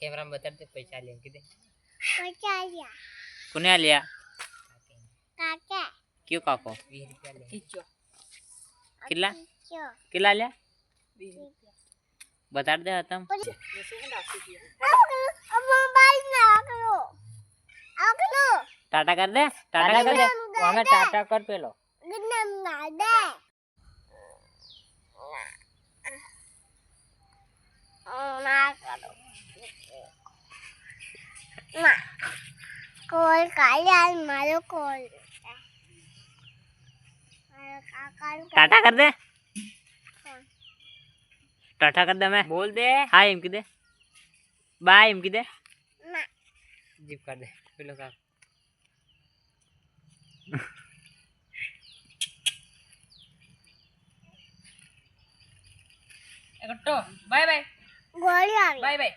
Camera में बता दे पैसा लिया किधर पैसा लिया कुने लिया काका क्यों काको 20 रुपया ले किचो किला किला लिया 20 बता दे तुम मोबाइल ना टाटा कर दे टाटा कर दे टाटा कर पेलो गुड दे mà con cái lên mà nó con ta-ta कर दे टाटा कर दे मैं बोल दे हाय इमकी दे बाय इमकी दे जीप कर दे पिलो का bye bye bye bye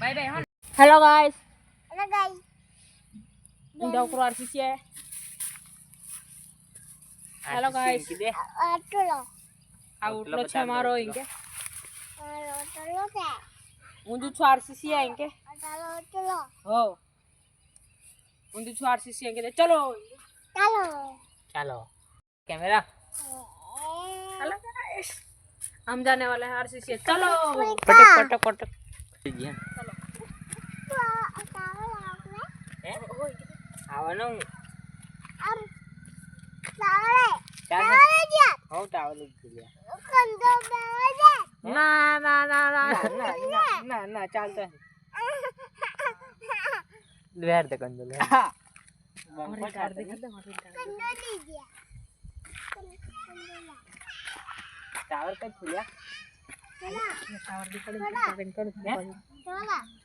bye bye हाँ हेलो गाइस हेलो गाइस इंदा कुरार किसी है हेलो गाइस आउटलो आउटलो छे मारो इनके आउटलो छे उंदु छु आरसीसी है इनके आउटलो हो उंदु छु आरसीसी है इनके चलो चलो चलो कैमरा हम जाने वाले हैं आरसीसी चलो पटक पटक पटक चलो આવવાનું અરે તાવરે તાવરે જા હો તાવરે જા કંદો તાવરે જા ના ના ના ના. ના ના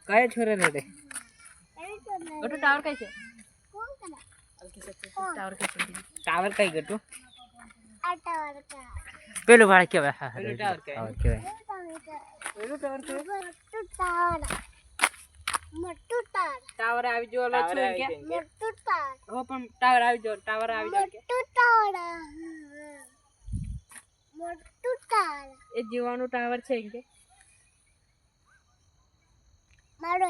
કયા છોરે ટાવર કઈ છે? ટાવર કઈ ગટું પેલું ભાડ કેવાય હા પેલું ટાવર કેવાય પેલું ટાવર કેવાય મોટું ટાવર ટાવર આવી જો ઓલો છું કે. મોટું ટાવર હો પણ ટાવર આવી જો ટાવર આવી જો મોટું ટાવર મોટું ટાવર એ જીવાનું ટાવર છે કે. મારો